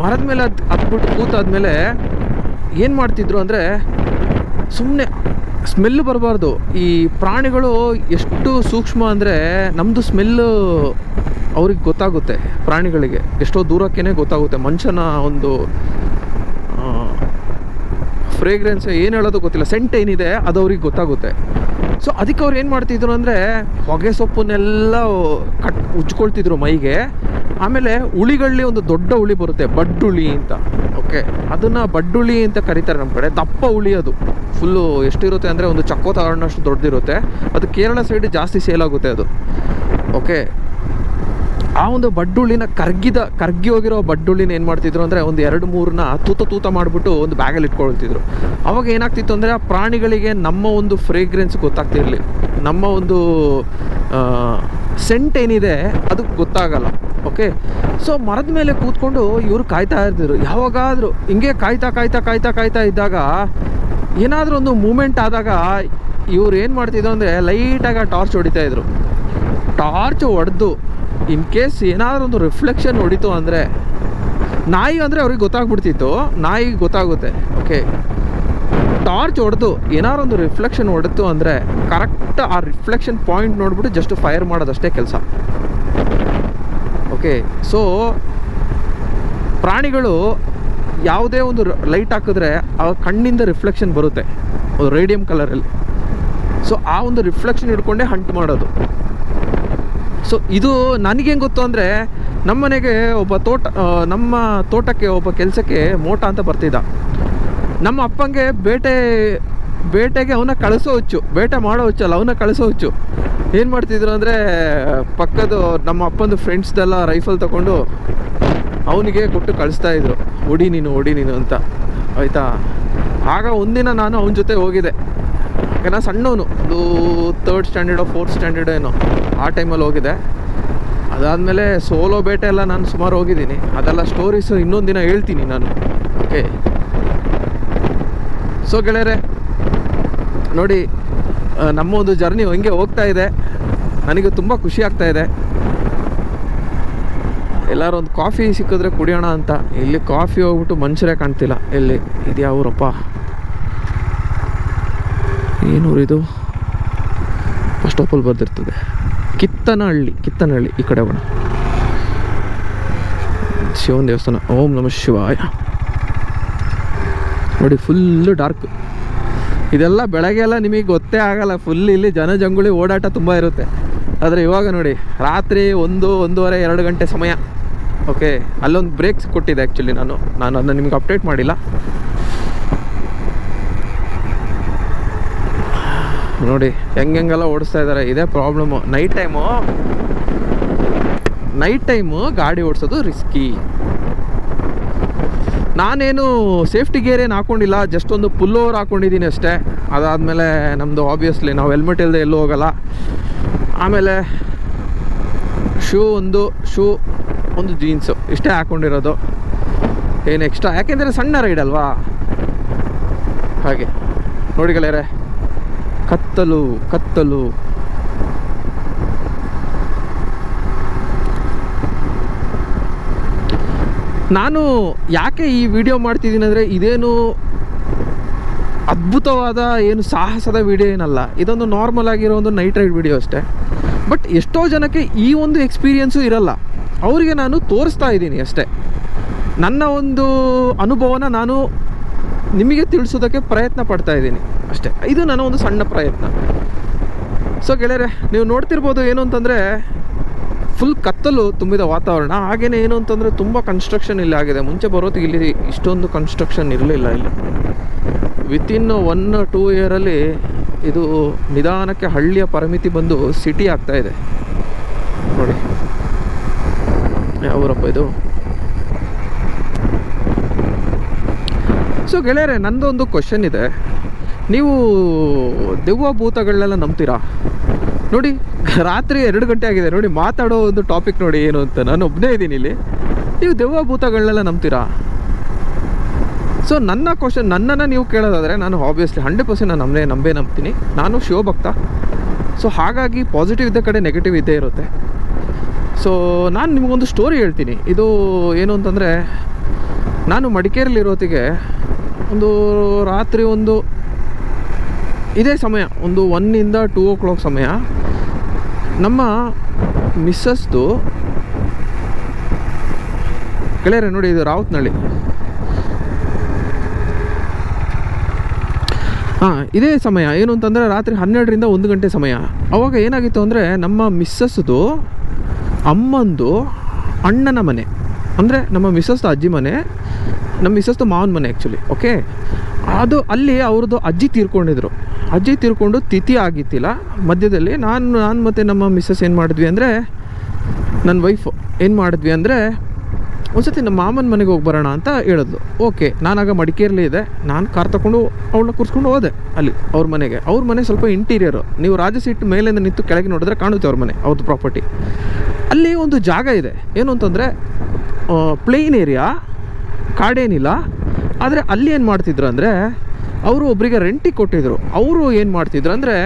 A: ಮರದ ಮೇಲೆ ಹತ್ ಹತ್ಬಿಟ್ಟು ಕೂತಾದ್ಮೇಲೆ ಏನು ಮಾಡ್ತಿದ್ರು ಅಂದರೆ ಸುಮ್ಮನೆ ಸ್ಮೆಲ್ ಬರಬಾರ್ದು. ಈ ಪ್ರಾಣಿಗಳು ಎಷ್ಟು ಸೂಕ್ಷ್ಮ ಅಂದರೆ ನಮ್ಮದು ಸ್ಮೆಲ್ಲು ಅವ್ರಿಗೆ ಗೊತ್ತಾಗುತ್ತೆ, ಪ್ರಾಣಿಗಳಿಗೆ. ಎಷ್ಟೋ ದೂರಕ್ಕೇ ಗೊತ್ತಾಗುತ್ತೆ. ಮನುಷ್ಯನ ಒಂದು ಫ್ರೇಗ್ರೆನ್ಸ್ ಏನು ಹೇಳೋದು ಗೊತ್ತಿಲ್ಲ. ಸೆಂಟ್ ಏನಿದೆ ಅದು ಅವ್ರಿಗೆ ಗೊತ್ತಾಗುತ್ತೆ. ಸೊ ಅದಕ್ಕೆ ಅವ್ರು ಏನು ಮಾಡ್ತಿದ್ರು ಅಂದರೆ ಹೊಗೆ ಸೊಪ್ಪನ್ನೆಲ್ಲ ಕಟ್ ಉಜ್ಕೊಳ್ತಿದ್ರು ಮೈಗೆ. ಆಮೇಲೆ ಹುಳಿಗಳಲ್ಲಿ ಒಂದು ದೊಡ್ಡ ಹುಳಿ ಬರುತ್ತೆ ಬಡ್ಡುಳಿ ಅಂತ. ಓಕೆ ಅದನ್ನು ಬಡ್ಡುಳಿ ಅಂತ ಕರೀತಾರೆ ನಮ್ಮ ಕಡೆ. ದಪ್ಪ ಹುಳಿ ಅದು. ಫುಲ್ಲು ಎಷ್ಟಿರುತ್ತೆ ಅಂದರೆ ಒಂದು ಚಕ್ಕೋ ತಗೊಂಡಷ್ಟು ದೊಡ್ಡದಿರುತ್ತೆ ಅದು ಕೇರಳ ಸೈಡ್ ಜಾಸ್ತಿ ಸೇಲ್ ಆಗುತ್ತೆ ಅದು. ಓಕೆ ಆ ಒಂದು ಬಡ್ಡುಳ್ಳಿನ ಕರ್ಗಿದ, ಕರ್ಗಿ ಹೋಗಿರೋ ಬಡ್ಡುಳ್ಳಿನ ಏನು ಮಾಡ್ತಿದ್ರು ಅಂದರೆ ಒಂದು ಎರಡು ಮೂರನ್ನ ತೂತ ತೂತ ಮಾಡಿಬಿಟ್ಟು ಒಂದು ಬ್ಯಾಗಲ್ಲಿ ಇಟ್ಕೊಳ್ತಿದ್ರು. ಅವಾಗ ಏನಾಗ್ತಿತ್ತು ಅಂದರೆ ಆ ಪ್ರಾಣಿಗಳಿಗೆ ನಮ್ಮ ಒಂದು ಫ್ರೇಗ್ರೆನ್ಸ್ ಗೊತ್ತಾಗ್ತಿರಲಿ. ನಮ್ಮ ಒಂದು ಸೆಂಟ್ ಏನಿದೆ ಅದು ಗೊತ್ತಾಗಲ್ಲ ಓಕೆ ಸೊ ಮರದ ಮೇಲೆ ಕೂತ್ಕೊಂಡು ಇವರು ಕಾಯ್ತಾ ಇರ್ತಿದ್ರು. ಯಾವಾಗಾದರೂ ಹಿಂಗೆ ಕಾಯ್ತಾ ಕಾಯ್ತಾ ಕಾಯ್ತಾ ಕಾಯ್ತಾ ಇದ್ದಾಗ ಏನಾದರೂ ಒಂದು ಮೂಮೆಂಟ್ ಆದಾಗ ಇವ್ರು ಏನು ಮಾಡ್ತಿದ್ರು ಅಂದರೆ ಲೈಟಾಗಿ ಆ ಟಾರ್ಚ್ ಹೊಡಿತಾ ಇದ್ರು. ಟಾರ್ಚ್ ಹೊಡೆದು ಇನ್ ಕೇಸ್ ಏನಾದರೂ ಒಂದು ರಿಫ್ಲೆಕ್ಷನ್ ಹೊಡಿತು ಅಂದರೆ, ನಾಯಿ ಅಂದರೆ ಅವ್ರಿಗೆ ಗೊತ್ತಾಗ್ಬಿಡ್ತಿತ್ತು. ನಾಯಿಗೆ ಗೊತ್ತಾಗುತ್ತೆ. ಓಕೆ ಟಾರ್ಚ್ ಹೊಡೆದು ಏನಾದ್ರು ಒಂದು ರಿಫ್ಲೆಕ್ಷನ್ ಹೊಡೆತು ಅಂದರೆ ಕರೆಕ್ಟ್ ಆ ರಿಫ್ಲೆಕ್ಷನ್ ಪಾಯಿಂಟ್ ನೋಡಿಬಿಟ್ಟು ಜಸ್ಟ್ ಫೈರ್ ಮಾಡೋದಷ್ಟೇ ಕೆಲಸ. ಓಕೆ ಸೊ ಪ್ರಾಣಿಗಳು ಯಾವುದೇ ಒಂದು ಲೈಟ್ ಹಾಕಿದ್ರೆ ಆ ಕಣ್ಣಿಂದ ರಿಫ್ಲೆಕ್ಷನ್ ಬರುತ್ತೆ. ರೇಡಿಯಂ ಕಲರಲ್ಲಿ ಸೊ ಆ ಒಂದು ರಿಫ್ಲೆಕ್ಷನ್ ಹಿಡ್ಕೊಂಡೇ ಹಂಟ್ ಮಾಡೋದು. ಸೊ ಇದು ನನಗೇನು ಗೊತ್ತು ಅಂದರೆ ನಮ್ಮನೆಗೆ ಒಬ್ಬ ತೋಟ ನಮ್ಮ ತೋಟಕ್ಕೆ ಒಬ್ಬ ಕೆಲಸಕ್ಕೆ ಮೋಟ ಅಂತ ಬರ್ತಿದ್ದ. ನಮ್ಮ ಅಪ್ಪಂಗೆ ಬೇಟೆ, ಬೇಟೆಗೆ ಅವನ್ನ ಕಳಿಸೋ ಹುಚ್ಚು, ಬೇಟೆ ಮಾಡೋ ಹುಚ್ಚಲ್ಲ ಅವನ್ನ ಕಳಿಸೋ ಹುಚ್ಚು. ಏನು ಮಾಡ್ತಿದ್ರು ಅಂದರೆ ಪಕ್ಕದ ನಮ್ಮ ಅಪ್ಪಂದು ಫ್ರೆಂಡ್ಸ್ದೆಲ್ಲ ರೈಫಲ್ ತಗೊಂಡು ಅವನಿಗೆ ಕೊಟ್ಟು ಕಳಿಸ್ತಾ ಇದ್ರು. ಹೊಡಿ ನೀನು ಹೊಡಿ ನೀನು ಅಂತ. ಆಯಿತಾ? ಆಗ ಒಂದಿನ ನಾನು ಅವನ ಜೊತೆ ಹೋಗಿದ್ದೆ. ಯಾಕಂದ್ರೆ ಸಣ್ಣವನು. ಒಂದು ತರ್ಡ್ ಸ್ಟ್ಯಾಂಡರ್ಡೋ ಫೋರ್ತ್ ಸ್ಟ್ಯಾಂಡರ್ಡ್ ಏನೋ. ಆ ಟೈಮಲ್ಲಿ ಹೋಗಿದೆ ಅದಾದಮೇಲೆ ಸೋಲೋ ಬೇಟೆ ಎಲ್ಲ ನಾನು ಸುಮಾರು ಹೋಗಿದ್ದೀನಿ. ಅದೆಲ್ಲ ಸ್ಟೋರೀಸು ಇನ್ನೊಂದು ದಿನ ಹೇಳ್ತೀನಿ ನಾನು. ಓಕೆ ಸೊ ಗೆಳೆಯರೆ, ನೋಡಿ ನಮ್ಮ ಒಂದು ಜರ್ನಿ ಹಂಗೆ ಹೋಗ್ತಾ ಇದೆ. ನನಗೆ ತುಂಬ ಖುಷಿ ಆಗ್ತಾ ಇದೆ. ಎಲ್ಲರೂ ಒಂದು ಕಾಫಿ ಸಿಕ್ಕಿದ್ರೆ ಕುಡಿಯೋಣ ಅಂತ. ಇಲ್ಲಿ ಕಾಫಿ ಹೋಗ್ಬಿಟ್ಟು ಮನುಷ್ಯರೇ ಕಾಣ್ತಿಲ್ಲ. ಇಲ್ಲಿ ಇದು ಏನೂರು ಇದು ಫಸ್ಟ್ ಆಫ್ ಬರ್ದಿರ್ತದೆ. ಕಿತ್ತನಹಳ್ಳಿ ಕಿತ್ತನಹಳ್ಳಿ ಈ ಕಡೆ ಹೋಗೋಣ. ಶಿವನ ದೇವಸ್ಥಾನ, ಓಂ ನಮಃ ಶಿವಾಯ. ನೋಡಿ ಫುಲ್ಲು ಡಾರ್ಕ್ ಇದೆಲ್ಲ ಬೆಳಗ್ಗೆ ಎಲ್ಲ ನಿಮಗೆ ಗೊತ್ತೇ ಆಗಲ್ಲ ಫುಲ್ ಇಲ್ಲಿ ಜನಜಂಗುಳಿ ಓಡಾಟ ತುಂಬ ಇರುತ್ತೆ. ಆದರೆ ಇವಾಗ ನೋಡಿ, ರಾತ್ರಿ ಒಂದು, ಒಂದೂವರೆ, ಎರಡು ಗಂಟೆ ಸಮಯ. ಓಕೆ ಅಲ್ಲೊಂದು ಬ್ರೇಕ್ಸ್ ಕೊಟ್ಟಿದೆ ಆ್ಯಕ್ಚುಲಿ ನಾನು. ನಾನು ಅದನ್ನ ನಿಮ್ಗೆ ಅಪ್ಡೇಟ್ ಮಾಡಿಲ್ಲ. ನೋಡಿ ಹೆಂಗೆಲ್ಲ ಓಡಿಸ್ತಾ ಇದ್ದಾರೆ ಇದೇ problem night time night time ಗಾಡಿ ಓಡಿಸೋದು ರಿಸ್ಕಿ ನಾನೇನು ಸೇಫ್ಟಿ ಗೇರ್ ಏನು ಹಾಕೊಂಡಿಲ್ಲ ಜಸ್ಟ್ ಒಂದು ಪುಲ್ ಓವರ್ ಹಾಕೊಂಡಿದ್ದೀನಿ ಅಷ್ಟೇ. ಅದಾದಮೇಲೆ ನಮ್ಮದು ಆಬ್ವಿಯಸ್ಲಿ ನಾವು ಹೆಲ್ಮೆಟ್ ಇಲ್ಲದೆ ಎಲ್ಲೂ ಹೋಗಲ್ಲ. ಆಮೇಲೆ ಶೂ ಒಂದು ಶೂ ಒಂದು ಜೀನ್ಸು ಇಷ್ಟೇ ಹಾಕ್ಕೊಂಡಿರೋದು ಏನು ಎಕ್ಸ್ಟ್ರಾ ಯಾಕೆಂದರೆ ಸಣ್ಣ ರೈಡ್ ಅಲ್ವಾ? ಹಾಗೆ. ನೋಡಿ ಗೆಳೆಯರೆ ಕತ್ತಲು ಕತ್ತಲು. ನಾನು ಯಾಕೆ ಈ ವಿಡಿಯೋ ಮಾಡ್ತಿದ್ದೀನಿ ಅಂದರೆ ಇದೇನು ಅದ್ಭುತವಾದ ಏನು ಸಾಹಸದ ವಿಡಿಯೋ ಏನಲ್ಲ. ಇದೊಂದು ನಾರ್ಮಲ್ ಆಗಿರೋ ಒಂದು ನೈಟ್ ರೈಡ್ ವಿಡಿಯೋ ಅಷ್ಟೇ. ಬಟ್ ಎಷ್ಟೋ ಜನಕ್ಕೆ ಈ ಒಂದು ಎಕ್ಸ್ಪೀರಿಯೆನ್ಸು ಇರಲ್ಲ. ಅವರಿಗೆ ನಾನು ತೋರಿಸ್ತಾ ಇದ್ದೀನಿ ಅಷ್ಟೇ. ನನ್ನ ಒಂದು ಅನುಭವನ ನಾನು ನಿಮಗೆ ತಿಳಿಸೋದಕ್ಕೆ ಪ್ರಯತ್ನ ಪಡ್ತಾ ಇದ್ದೀನಿ. ಅಷ್ಟೇ. ಇದು ನನ್ನ ಒಂದು ಸಣ್ಣ ಪ್ರಯತ್ನ. ಸೊ ಗೆಳೆಯರೆ, ನೀವು ನೋಡ್ತಿರ್ಬೋದು ಏನು ಅಂತಂದರೆ ಫುಲ್ ಕತ್ತಲು ತುಂಬಿದ ವಾತಾವರಣ. ಹಾಗೇನೆ ಏನು ಅಂತಂದರೆ, ತುಂಬ ಕನ್ಸ್ಟ್ರಕ್ಷನ್ ಇಲ್ಲಿ ಆಗಿದೆ. ಮುಂಚೆ ಬರೋತ್ತಿಗೆ ಇಲ್ಲಿ ಇಷ್ಟೊಂದು ಕನ್ಸ್ಟ್ರಕ್ಷನ್ ಇರಲಿಲ್ಲ ಇಲ್ಲಿ. ವಿತಿನ್ ಒನ್ ಟೂ ಇಯರಲ್ಲಿ ಇದು ನಿಧಾನಕ್ಕೆ ಹಳ್ಳಿಯ ಪರಿಮಿತಿ ಬಂದು ಸಿಟಿ ಆಗ್ತಾ ಇದೆ. ನೋಡಿ. ಯಾವೂರಪ್ಪ ಇದು? ಸೊ ಗೆಳೆಯರೆ, ನಂದೊಂದು ಕ್ವಶನ್ ಇದೆ. ನೀವು ದೆವ್ವ ಭೂತಗಳನ್ನೆಲ್ಲ ನಂಬ್ತೀರಾ? ನೋಡಿ, ರಾತ್ರಿ ಎರಡು ಗಂಟೆ ಆಗಿದೆ. ನೋಡಿ, ಮಾತಾಡೋ ಒಂದು ಟಾಪಿಕ್ ನೋಡಿ ಏನು ಅಂತ ನಾನು ಒಬ್ಬನೇ ಇದ್ದೀನಿ ಇಲ್ಲಿ. ನೀವು ದೆವ್ವ ಭೂತಗಳನ್ನೆಲ್ಲ ನಂಬ್ತೀರಾ? ಸೊ ನನ್ನ ಕ್ವಶನ್ ನನ್ನನ್ನು ನೀವು ಕೇಳೋದಾದರೆ ನಾನು ಆಬ್ವಿಯಸ್ಲಿ ಹಂಡ್ರೆಡ್ ಪರ್ಸೆಂಟ್ ನಾನು ನಂಬೇ ನಂಬೇ ನಂಬ್ತೀನಿ. ನಾನು ಶಿವಭಕ್ತ. ಸೊ ಹಾಗಾಗಿ ಪಾಸಿಟಿವ್ ಇದ್ದ ಕಡೆ ನೆಗೆಟಿವ್ ಇದ್ದೇ ಇರುತ್ತೆ. ಸೊ ನಾನು ನಿಮಗೊಂದು ಸ್ಟೋರಿ ಹೇಳ್ತೀನಿ. ಇದು ಏನು ಅಂತಂದರೆ, ನಾನು ಮಡಿಕೇರಿಲಿರೋತ್ತಿಗೆ ಒಂದು ರಾತ್ರಿ ಒಂದು ಇದೇ ಸಮಯ, ಒಂದು ಒನ್ನಿಂದ ಟೂ ಓ ಕ್ಲಾಕ್ ಸಮಯ. ನಮ್ಮ ಮಿಸ್ಸಸ್ದು ಗೆಳೆಯರೆ ನೋಡಿ ಇದು ರಾವತ್ನಳ್ಳಿ ಹಾಂ, ಇದೇ ಸಮಯ, ಏನು ಅಂತಂದರೆ ರಾತ್ರಿ ಹನ್ನೆರಡರಿಂದ ಒಂದು ಗಂಟೆ ಸಮಯ. ಅವಾಗ ಏನಾಗಿತ್ತು ಅಂದರೆ ನಮ್ಮ ಮಿಸ್ಸಸ್ದು ಅಮ್ಮಂದು ಅಣ್ಣನ ಮನೆ. ಅಂದರೆ ನಮ್ಮ ಮಿಸ್ಸಸ್ದು ಅಜ್ಜಿ ಮನೆ ನಮ್ಮ ಮಿಸ್ಸಸ್ದು ಮಾವನ ಮನೆ ಆ್ಯಕ್ಚುಲಿ ಓಕೆ ಅದು ಅಲ್ಲಿ ಅವ್ರದ್ದು ಅಜ್ಜಿ ತೀರ್ಕೊಂಡಿದ್ರು. ಅಜ್ಜಿ ತೀರ್ಕೊಂಡು ತಿಥಿ ಆಗಿತ್ತಿಲ್ಲ. ಮಧ್ಯದಲ್ಲಿ ನಾನು ನಾನು ಮತ್ತು ನಮ್ಮ ಮಿಸ್ಸಸ್ ಏನು ಮಾಡಿದ್ವಿ ಅಂದರೆ ನನ್ನ ವೈಫ್ ಏನು ಮಾಡಿದ್ವಿ ಅಂದರೆ, ಒಂದ್ಸತಿ ನಮ್ಮ ಮಾಮನ ಮನೆಗೆ ಹೋಗಿ ಬರೋಣ ಅಂತ ಹೇಳಿದ್ಲು. ಓಕೆ ನಾನಾಗ ಮಡಿಕೇರಿಲಿ ಇದೆ ನಾನು ಕಾರ್ ತಗೊಂಡು ಅವಳನ್ನ ಕೂರಿಸ್ಕೊಂಡು ಹೋದೆ ಅಲ್ಲಿ, ಅವ್ರ ಮನೆಗೆ. ಅವ್ರ ಮನೆ ಸ್ವಲ್ಪ ಇಂಟೀರಿಯರು ನೀವು ರಾಜ ಸೀಟ್ ಮೇಲಿಂದ ನಿಂತು ಕೆಳಗೆ ನೋಡಿದ್ರೆ ಕಾಣುತ್ತೆ ಅವ್ರ ಮನೆ ಅವ್ರದ್ದು ಪ್ರಾಪರ್ಟಿ ಅಲ್ಲಿ ಒಂದು ಜಾಗ ಇದೆ. ಏನು ಅಂತಂದರೆ ಪ್ಲೇನ್ ಏರಿಯಾ ಕಾಡೇನಿಲ್ಲ. ಆದರೆ ಅಲ್ಲಿ ಏನು ಮಾಡ್ತಿದ್ರು ಅಂದರೆ ಅವರು ಒಬ್ಬರಿಗೆ ರೆಂಟಿಗೆ ಕೊಟ್ಟಿದ್ದರು ಅವರು ಏನು ಮಾಡ್ತಿದ್ರು ಅಂದರೆ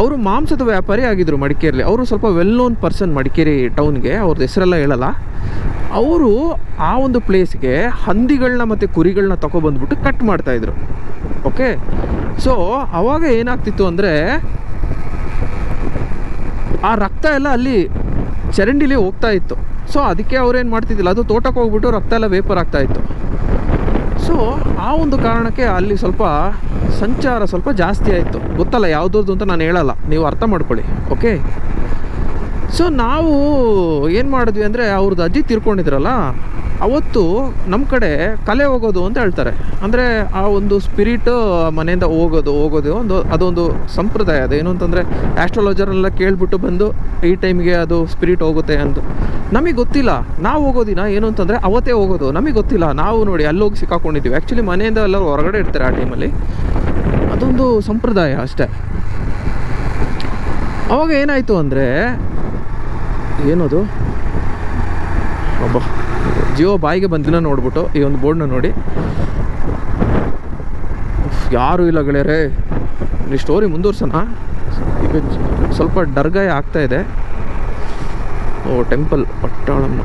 A: ಅವರು ಮಾಂಸದ ವ್ಯಾಪಾರಿ ಆಗಿದ್ದರು ಮಡಿಕೇರಿಲಿ. ಅವರು ಸ್ವಲ್ಪ ವೆಲ್ ನೋನ್ ಪರ್ಸನ್ ಮಡಿಕೇರಿ ಟೌನ್ಗೆ ಅವ್ರದ್ದು ಹೆಸರೆಲ್ಲ ಹೇಳಲ್ಲ. ಅವರು ಆ ಒಂದು ಪ್ಲೇಸ್ಗೆ ಹಂದಿಗಳನ್ನ ಮತ್ತು ಕುರಿಗಳನ್ನ ತೊಗೊಬಂದ್ಬಿಟ್ಟು ಕಟ್ ಮಾಡ್ತಾಯಿದ್ರು ಓಕೆ ಸೊ ಅವಾಗ ಏನಾಗ್ತಿತ್ತು ಅಂದರೆ ಆ ರಕ್ತ ಎಲ್ಲ ಅಲ್ಲಿ ಚರಂಡಿಲಿ ಹೋಗ್ತಾ ಇತ್ತು. ಸೊ ಅದಕ್ಕೆ ಅವ್ರೇನು ಮಾಡ್ತಿದ್ದಿಲ್ಲ, ಅದು ತೋಟಕ್ಕೆ ಹೋಗ್ಬಿಟ್ಟು ರಕ್ತ ಎಲ್ಲ ವೇಪರ್ ಆಗ್ತಾ ಇತ್ತು. ಸೊ ಆ ಒಂದು ಕಾರಣಕ್ಕೆ ಅಲ್ಲಿ ಸ್ವಲ್ಪ ಸಂಚಾರ ಸ್ವಲ್ಪ ಜಾಸ್ತಿ ಆಯಿತು. ಗೊತ್ತಲ್ಲ, ಯಾವುದ್ರದ್ದು ಅಂತ ನಾನು ಹೇಳಲ್ಲ. ನೀವು ಅರ್ಥ ಮಾಡ್ಕೊಳ್ಳಿ ಓಕೆ ಸೊ ನಾವು ಏನು ಮಾಡಿದ್ವಿ ಅಂದರೆ ಅವ್ರದ್ದು ಅಜ್ಜಿ ತಿರ್ಕೊಂಡಿದ್ರಲ್ಲ, ಅವತ್ತು ನಮ್ಮ ಕಡೆ ಕಲೆ ಹೋಗೋದು ಅಂತ ಹೇಳ್ತಾರೆ. ಅಂದರೆ ಆ ಒಂದು ಸ್ಪಿರಿಟ್ ಮನೆಯಿಂದ ಹೋಗೋದು ಹೋಗೋದು ಒಂದು, ಅದೊಂದು ಸಂಪ್ರದಾಯ. ಅದು ಏನು ಅಂತಂದರೆ ಆಸ್ಟ್ರಾಲಜರೆಲ್ಲ ಕೇಳಿಬಿಟ್ಟು ಬಂದು ಈ ಟೈಮ್ಗೆ ಅದು ಸ್ಪಿರಿಟ್ ಹೋಗುತ್ತೆ ಅಂತ ನಮಗೆ ಗೊತ್ತಿಲ್ಲ, ನಾವು ಹೋಗೋದಿನ ಏನು ಅಂತಂದರೆ ಅವತ್ತೇ ಹೋಗೋದು. ನಮಗೆ ಗೊತ್ತಿಲ್ಲ, ನಾವು ನೋಡಿ ಅಲ್ಲೋಗಿ ಸಿಕ್ಕಾಕೊಂಡಿದ್ದೀವಿ. ಆ್ಯಕ್ಚುಲಿ ಮನೆಯಿಂದ ಎಲ್ಲರೂ ಹೊರಗಡೆ ಇರ್ತಾರೆ ಆ ಟೈಮಲ್ಲಿ ಅದೊಂದು ಸಂಪ್ರದಾಯ ಅಷ್ಟೇ. ಅವಾಗ ಏನಾಯಿತು ಅಂದರೆ ಏನದು? ಒಬ್ಬ ಜಿಯೋ ಬಾಯಿಗೆ ಬಂದಿನ ನೋಡ್ಬಿಟ್ಟು ಈ ಒಂದು ಬೋರ್ಡ್ನ ನೋಡಿ. ಯಾರೂ ಇಲ್ಲ ಗೆಳೆಯರೇ. ಈ ಸ್ಟೋರಿ ಮುಂದುವರ್ಸೋಣ. ಈಗ ಸ್ವಲ್ಪ ಡರ್ಗಾಯ ಆಗ್ತಾ ಇದೆ. ಓ ಟೆಂಪಲ್ ಪಟ್ಟಾಳಮ್ಮ.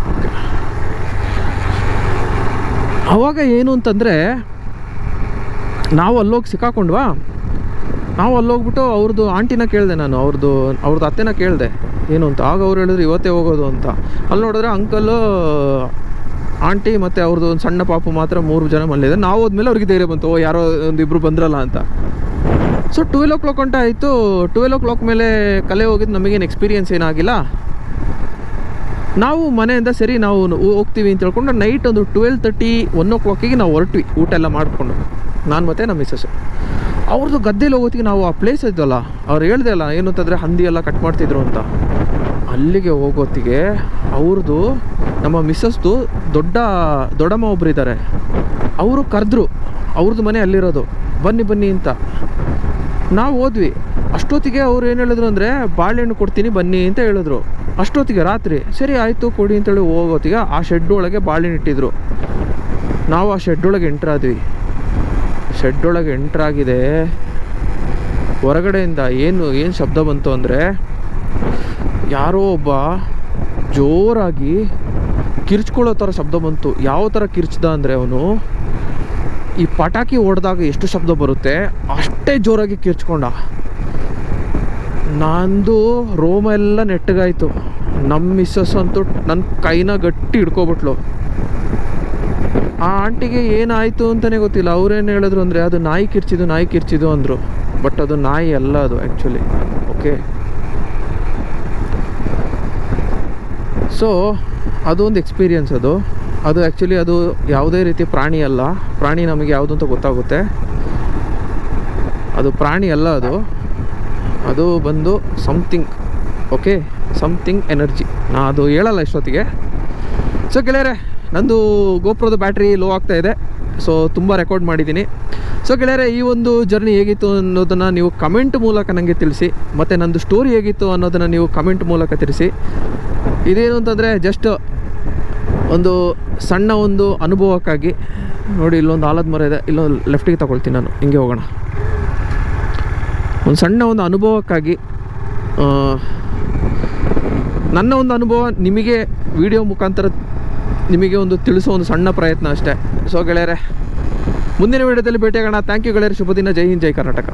A: ಅವಾಗ ಏನು ಅಂತಂದರೆ, ನಾವು ಅಲ್ಲೋಗಿ ಸಿಕ್ಕಾಕೊಂಡ್ವಾ? ನಾವು ಅಲ್ಲೋಗ್ಬಿಟ್ಟು ಅವ್ರದ್ದು ಆಂಟಿನ ಕೇಳಿದೆ ನಾನು ಅವ್ರದ್ದು ಅವ್ರದ್ದು ಅತ್ತೆನ ಕೇಳಿದೆ. ಏನು ಅಂತ. ಆಗ ಅವ್ರು ಹೇಳಿದ್ರು, ಇವತ್ತೇ ಹೋಗೋದು ಅಂತ. ಅಲ್ಲಿ ನೋಡಿದ್ರೆ ಅಂಕಲ್ಲು ಆಂಟಿ ಮತ್ತು ಅವ್ರದ್ದು ಒಂದು ಸಣ್ಣ ಪಾಪು ಮಾತ್ರ ಮೂರು ಜನ ಮಲ್ಲಿದೆ ನಾವು ಹೋದ್ಮೇಲೆ ಅವ್ರಿಗೆ ಧೈರ್ಯ ಬಂತು, ಓ, ಯಾರೋ ಒಂದು ಇಬ್ಬರು ಬಂದ್ರಲ್ಲ ಅಂತ. ಸೊ ಟ್ವೆಲ್ ಓ ಕ್ಲಾಕ್ ಅಂತ ಆಯಿತು. ಟ್ವೆಲ್ ಓ ಕ್ಲಾಕ್ ಮೇಲೆ ಕಲೆ ಹೋಗಿದ್ದು ನಮಗೇನು ಎಕ್ಸ್ಪೀರಿಯನ್ಸ್ ಏನಾಗಿಲ್ಲ. ನಾವು ಮನೆಯಿಂದ ಸರಿ, ನಾವು ಹೋಗ್ತೀವಿ ಅಂತ ಹೇಳ್ಕೊಂಡು ನೈಟ್ ಒಂದು ಟ್ವೆಲ್ ತರ್ಟಿ ಒನ್ ಓ ಕ್ಲಾಕಿಗೆ ನಾವು ಹೊರಟ್ವಿ. ಊಟ ಎಲ್ಲ ಮಾಡಿಕೊಂಡು. ನಾನು ಮತ್ತು ನಮ್ಮ ಮಿಸ್ಸಸ್ ಅವ್ರದ್ದು ಗದ್ದೆಲಿ ಹೋಗೋತಿಗೆ ನಾವು ಆ ಪ್ಲೇಸ್ ಇದ್ದಲ್ಲ. ಅವ್ರು ಹೇಳ್ದೆ ಅಲ್ಲ, ಏನು ಅಂತಂದರೆ ಹಂದಿ ಎಲ್ಲ ಕಟ್ ಮಾಡ್ತಿದ್ರು ಅಂತ. ಅಲ್ಲಿಗೆ ಹೋಗೋತಿಗೆ ಅವ್ರದ್ದು ನಮ್ಮ ಮಿಸ್ಸಸ್ದು ದೊಡ್ಡ, ದೊಡ್ಡಮ್ಮ ಒಬ್ಬರು ಇದ್ದಾರೆ ಅವರು ಕರೆದ್ರು. ಅವ್ರದ್ದು ಮನೆ ಅಲ್ಲಿರೋದು. ಬನ್ನಿ ಬನ್ನಿ ಅಂತ. ನಾವು ಹೋದ್ವಿ. ಅಷ್ಟೊತ್ತಿಗೆ ಅವ್ರು ಏನು ಹೇಳಿದ್ರು ಅಂದರೆ, ಬಾಳೆಹಣ್ಣು ಕೊಡ್ತೀನಿ, ಬನ್ನಿ ಅಂತ ಹೇಳಿದ್ರು. ಅಷ್ಟೊತ್ತಿಗೆ ರಾತ್ರಿ, ಸರಿ ಆಯಿತು, ಕೊಡಿ ಅಂತೇಳಿ ಹೋಗೋತ್ತಿಗೆ ಆ ಶೆಡ್ ಒಳಗೆ ಬಾಳೆಹಣ್ಣು ಇಟ್ಟಿದ್ರು. ನಾವು ಆ ಶೆಡ್ ಒಳಗೆ ಎಂಟ್ರಾದ್ವಿ ಶೆಡ್ ಒಳಗೆ ಎಂಟ್ರಾಗಿದೆ ಹೊರಗಡೆಯಿಂದ ಏನು ಏನು ಶಬ್ದ ಬಂತು ಅಂದರೆ ಯಾರೋ ಒಬ್ಬ ಜೋರಾಗಿ ಕಿರ್ಚ್ಕೊಳ್ಳೋ ಥರ ಶಬ್ದ ಬಂತು. ಯಾವ ಥರ ಕಿರ್ಚ್ದ ಅಂದರೆ ಅವನು ಈ ಪಟಾಕಿ ಹೊಡೆದಾಗ ಎಷ್ಟು ಶಬ್ದ ಬರುತ್ತೆ ಅಷ್ಟೇ ಜೋರಾಗಿ ಕಿರ್ಚ್ಕೊಂಡ. ನಂದು ರೋಮ ಎಲ್ಲ ನೆಟ್ಟಗಾಯಿತು. ನಮ್ಮ ಮಿಸ್ಸಸ್ ಅಂತೂ ನನ್ನ ಕೈನ ಗಟ್ಟಿ ಹಿಡ್ಕೊಬಿಟ್ಲು. ಆ ಆಂಟಿಗೆ ಏನಾಯಿತು ಅಂತಲೇ ಗೊತ್ತಿಲ್ಲ. ಅವ್ರೇನು ಹೇಳಿದ್ರು ಅಂದರೆ, ಅದು ನಾಯಿ ಕಿರ್ಚಿದು ನಾಯಿ ಕಿರ್ಚಿದು ಅಂದರು. ಬಟ್ ಅದು ನಾಯಿ ಅಲ್ಲ ಅದು ಆ್ಯಕ್ಚುಲಿ ಓಕೆ ಸೊ ಅದೊಂದು ಎಕ್ಸ್ಪೀರಿಯನ್ಸ್ ಅದು. ಅದು ಆ್ಯಕ್ಚುಲಿ ಅದು ಯಾವುದೇ ರೀತಿ ಪ್ರಾಣಿ ಅಲ್ಲ. ಪ್ರಾಣಿ ನಮಗೆ ಯಾವುದು ಅಂತ ಗೊತ್ತಾಗುತ್ತೆ. ಅದು ಪ್ರಾಣಿ ಅಲ್ಲ ಅದು. ಅದು ಬಂದು ಸಮಥಿಂಗ್ ಓಕೆ ಸಮಥಿಂಗ್ ಎನರ್ಜಿ ನಾ ಅದು ಹೇಳಲ್ಲ ಇಷ್ಟೊತ್ತಿಗೆ. ಸೊ ಗೆಳೆಯರೆ ನಂದು ಗೋಪ್ರದ ಬ್ಯಾಟ್ರಿ ಲೋ ಆಗ್ತಾ ಇದೆ. ಸೊ ತುಂಬ ರೆಕಾರ್ಡ್ ಮಾಡಿದ್ದೀನಿ. ಸೊ ಗೆಳೆಯರೆ, ಈ ಒಂದು ಜರ್ನಿ ಹೇಗಿತ್ತು ಅನ್ನೋದನ್ನು ನೀವು ಕಮೆಂಟ್ ಮೂಲಕ ನನಗೆ ತಿಳಿಸಿ, ಮತ್ತು ನಂದು ಸ್ಟೋರಿ ಹೇಗಿತ್ತು ಅನ್ನೋದನ್ನು ನೀವು ಕಮೆಂಟ್ ಮೂಲಕ ತಿಳಿಸಿ. ಇದೇನು ಅಂತಂದರೆ ಜಸ್ಟ್ ಒಂದು ಸಣ್ಣ ಒಂದು ಅನುಭವಕ್ಕಾಗಿ. ನೋಡಿ, ಇಲ್ಲೊಂದು ಆಲದ ಮರ ಇದೆ. ಇಲ್ಲೊಂದು ಲೆಫ್ಟಿಗೆ ತಗೊಳ್ತೀನಿ ನಾನು. ಹಿಂಗೆ ಹೋಗೋಣ. ಒಂದು ಸಣ್ಣ ಒಂದು ಅನುಭವಕ್ಕಾಗಿ ನನ್ನ ಒಂದು ಅನುಭವ ನಿಮಗೆ ವಿಡಿಯೋ ಮುಖಾಂತರ ನಿಮಗೆ ಒಂದು ತಿಳಿಸೋ ಒಂದು ಸಣ್ಣ ಪ್ರಯತ್ನ ಅಷ್ಟೇ. ಸೊ ಗೆಳೆಯರೆ, ಮುಂದಿನ ವಿಡಿಯೋದಲ್ಲಿ ಭೇಟಿಯಾಗೋಣ. ಥ್ಯಾಂಕ್ ಯು ಗೆಳೆಯರೆ. ಶುಭ ದಿನ ಜೈ ಹಿಂದ್, ಜೈ ಕರ್ನಾಟಕ.